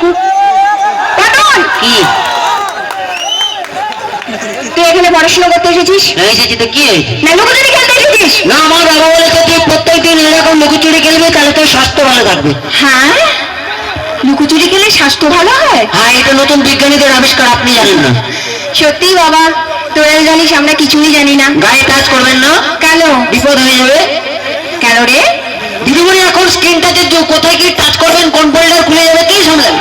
কি? তুই এখানে পড়াশোনা করতে এসেছিস? এসেছি তো কি? না লুকোচুরি খেলতে এসেছিস? না আমার বাবা বলেছে তুই প্রত্যেকদিন এরকম লুকোচুরি খেলবি তাহলে তোর স্বাস্থ্য ভালো থাকবে। হ্যাঁ? লুকোচুরি খেলে স্বাস্থ্য ভালো হয়? হ্যাঁ এটা নতুন বিজ্ঞানীদের আবিষ্কার আপনি জানেন না। সত্যি বাবা তোরা জানিস আমরা কিছুই জানি না। গায়ে টাচ করবেন না? কেন? বিপদ হয়ে যাবে। কেন রে? দিদিমণি এখন স্ক্রিন টাচের যুগ কোথায় কি টাচ করবেন কোন বোল্ডার খুলে যাবে কি সামলাবে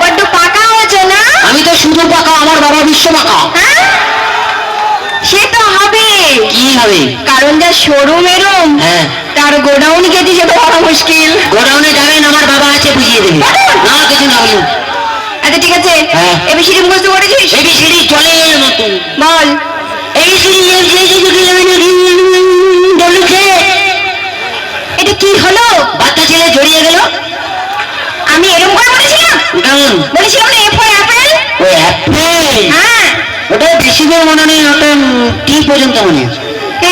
বড্ড পাকা হয়েছে না? আমি তো শুধু পাকা আমার বাবা বিশ্ব পাকা। হ্যাঁ? সে তো হবে। কি হবে? কারণ যা শোরুম এরম হ্যাঁ। তার গোডাউন গেছি সেটা বড় মুশকিল। গোডাউনে যাবেন আমার বাবা আছে বুঝিয়ে দেবে। না কিছু না বলুন। আচ্ছা ঠিক আছে। হ্যাঁ। এবার সিঁড়ি মুখস্থ করেছিস? এবি সিঁড়ি চলে এর মতন বল। এই সিঁড়ি এর যে যে যে বলুছে জড়িয়ে গেল। আমি এরকম করে বলেছিলাম? বলেছিলাম না এ ফর অ্যাপেল ও অ্যাপেল হ্যাঁ। ওটা বেশি করে মনে নেই ওটা টি পর্যন্ত মনে আছে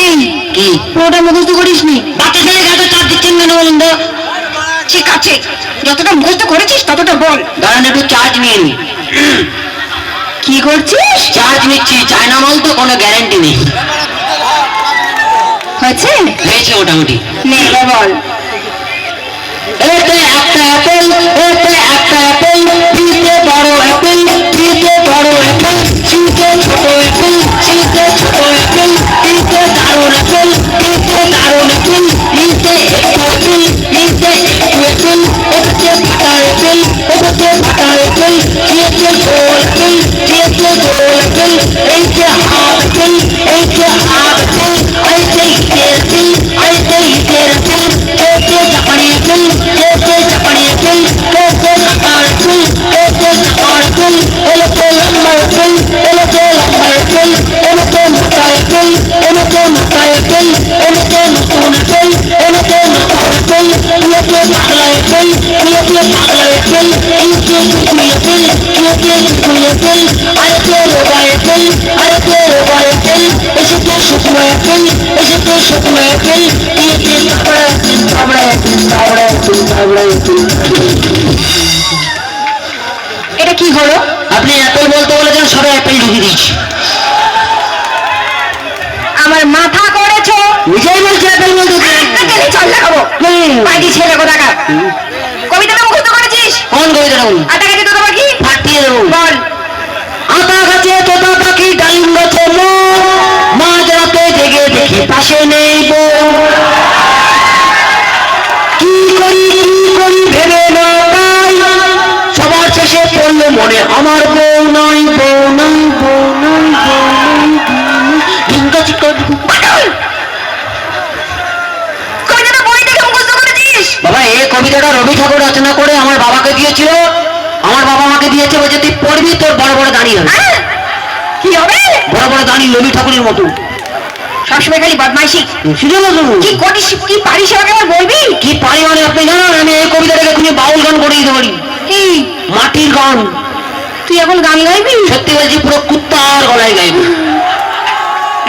এই কি? পুরোটা মুখস্থ করিস নি। বাচ্চা ছেলে এত চাপ দিচ্ছেন কেন বলুন তো? ঠিক আছে যতটা মুখস্থ করেছিস ততটা বল। দাঁড়ান একটু চার্জ নিয়ে নি। কি করছিস? চার্জ নিচ্ছি চায়না মাল তো কোনো গ্যারান্টি নেই। হয়েছে? হয়েছে মোটামুটি। নে বল। রোগা অ্যাপেল এসেতে শুকনো অ্যাপেল এসেতে শুকনো অ্যাপেল এইতে তাবড়া অ্যাপেল তাবড়া অ্যাপেল তাবড়া অ্যাপেল তাবড়া অ্যাপেল এটা কি হলো? আপনি অ্যাপেল বলতে বলেছেন সবাই অ্যাপেল ঢুকিয়ে দিচ্ছি আমার মাথা করেছ? নিজেই বলছে অ্যাপেল বলতে চল লাগাবো পাইটি ছেলে কোথাকার কবিতাটা মুখস্থ করেছিস? কোন কবিতাটা আটা গেছে ফাটিয়ে দেবো। বল। আতা গাছে তোতা পাখি ডালিম গাছে মাঝ রাতে জেগে দেখে পাশে নেই বউ কি করি কি করি ভেবে না পাই। সবার শেষে পড়ল মনে আমার দিয়েছে বলছে তুই পড়বি তোর বড় বড় দাঁড়িয়ে হবে? কি হবে? বড় বড় দাঁড়িয়ে রবি ঠাকুরের মতো। সবসময় খালি বদমাইশি। কি করিস কি পারিস আমাকে আবার বলবি? কি পারি মানে আপনি জানেন আমি এই কবিতাটাকে এখনই বাউল গান করে দিতে পারি। কি? মাটির গান। তুই এখন গান গাইবি? সত্যি বলছি পুরো কুত্তার গলায় গাইব।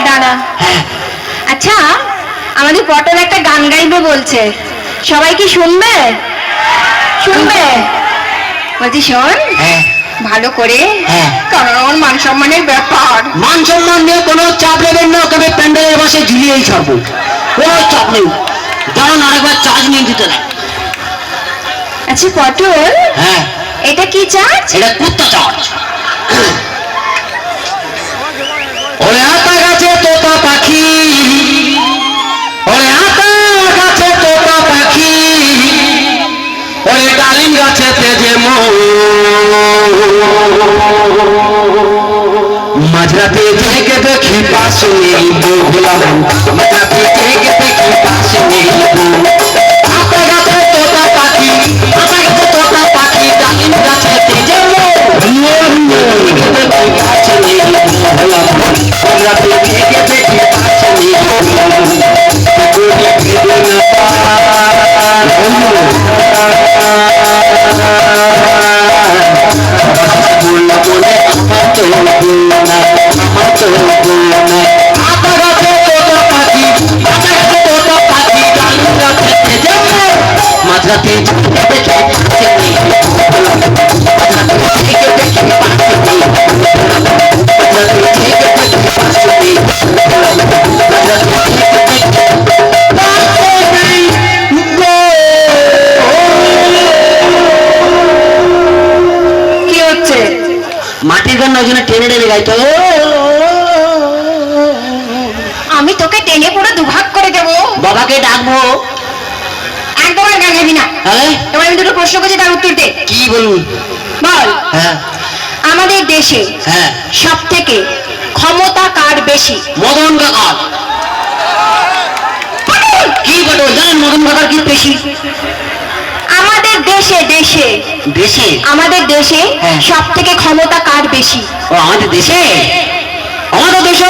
দাঁড়া। হ্যাঁ। আচ্ছা আমাদের পটল একটা গান গাইবে বলছে। সবাই কি শুনবে? শুনবে? বলছি শোন হ্যাঁ। ভালো করে হ্যাঁ। কারণ আমার মান সম্মানের ব্যাপার। মান সম্মান নিয়ে কোনো চাপ নেবেন না তবে প্যান্ডেলের বসে ঝুলিয়েই ছাড়বো। কোনো চাপ নেই। কারণ আরেকবার চার্জ নিয়ে দিতে না আচ্ছা পটল হ্যাঁ। এটা কি চার্জ এটা কুত্তা চার্জ মাঝরাতে থেকে দেখি পাশে নেই বউ গোলাম মাঝরাতে থেকে দেখি পাশে নেই বাবাকে ডাকবো। একদম আর গাবি না। হ্যাঁ এবার আমি দুটো প্রশ্ন করছি তার উত্তর দে। কি বলুন বল। হ্যাঁ। আমাদের দেশে হ্যাঁ। সব থেকে ক্ষমতা কার বেশি? মদন কাকা কি বলো জানেন মদন কাকার কি পেশি আমাদের দেশে দেশে। দেশে? আমাদের দেশে হ্যাঁ। সব থেকে ক্ষমতা কার বেশি? ও আমাদের দেশে? আমাদের দেশে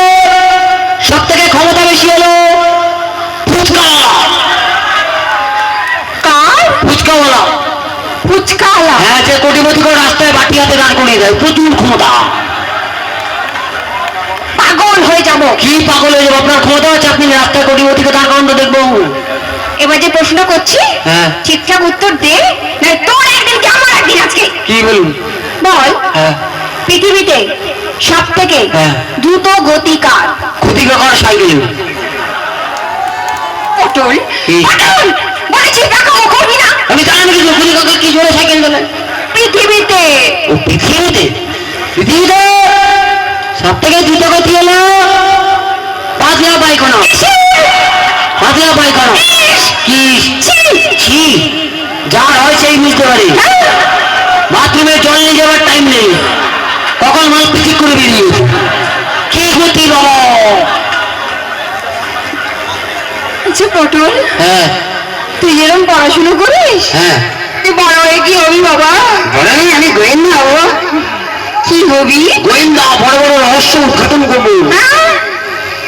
ফুচকাওয়ালা হ্যাঁ যে কোটিপতি করে রাস্তায় বাটি হাতে দাঁড় করিয়ে দেয় প্রচুর ক্ষমতা। পাগল হয়ে যাব। কি পাগল যাব? আপনার ক্ষমতা আছে আপনি রাস্তায় কোটিপতিকে দাঁড় করান তো দেখব। এবার যে প্রশ্ন করছি। ঠিকঠাক উত্তর দে না তোর একদিন কি আমার একদিন আজকে? কি বলুন? বল। হ্যাঁ। পৃথিবীতে সব থেকে। দ্রুত গতি কার ক্ষতি কাকার সাইকেল পটল পটল বলেছি দেখো করবি না। আমি জানি কিছু ক্ষতি কাকা কি জোরে সাইকেল চালায় পৃথিবীতে। ও পৃথিবীতে? পৃথিবীতে? সব থেকে দ্রুত গতি হলো পাতলা পায়খানা। পাতলা পায়খানা। কি? ছি! যার হয় সেই বুঝতে পারে। বাথরুমে জল নিয়ে যাওয়ার টাইম নেই। কখন মাল পিছিক করে বেরিয়ে কি গতি বাবা? আচ্ছা পটল। হ্যাঁ। তুই যেরকম পড়াশুনো করিস? হ্যাঁ। তুই বড় হয়ে কি হবি বাবা? বলে আমি গোয়েন্দা বাবা। কি হবি? গোয়েন্দা বড় বড় রহস্য উদ্ঘাটন করব। হ্যাঁ?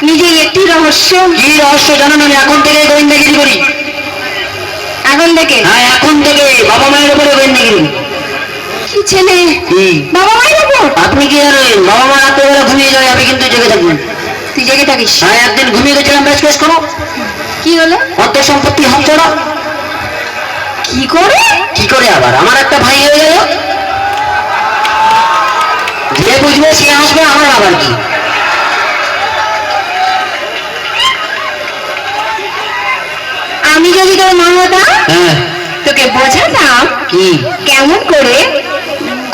নিজে একটি রহস্য। কি রহস্য জানো আমি এখন থেকে গোয়েন্দাগিরি করি? এখন থেকে? হ্যাঁ এখন থেকে বাবা মায়ের উপরে গোয়েন্দাগিরি। কি ছেলে? বাবা মায়ের উপর? আপনি কি জানেন বাবা মা রাত্রেবেলা ঘুমিয়ে যায় আমি কিন্তু জেগে থাকি তুই জেগে থাকিস। হ্যাঁ একদিন ঘুমিয়ে গেছিলাম করো। কি হলো? সম্পত্তি হাত চড়া কি করে? কি করে আবার? আমার একটা ভাই হয়ে গেল। যে বুঝবে সে আসবে আমার আবার কি? আমি যদি তোর মা হতাম হ্যাঁ। তোকে বোঝাতাম কি? কেমন করে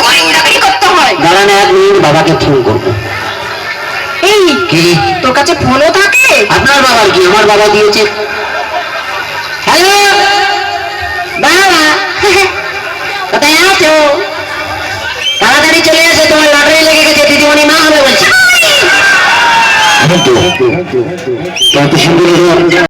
গোয়েন্দাগিরি করতে হয় দাঁড়ান এক মিনিট বাবাকে ফোন করব। এই কি তোর কাছে ফোনও থাকে আপনার বাবার কি আমার বাবা দিয়েছে হ্যালো বাবা কোথায় আছো তাড়াতাড়ি চলে আসে তোমার লটারি লেগে গেছে দিদিমণি মা হবে বলছে কত সুন্দর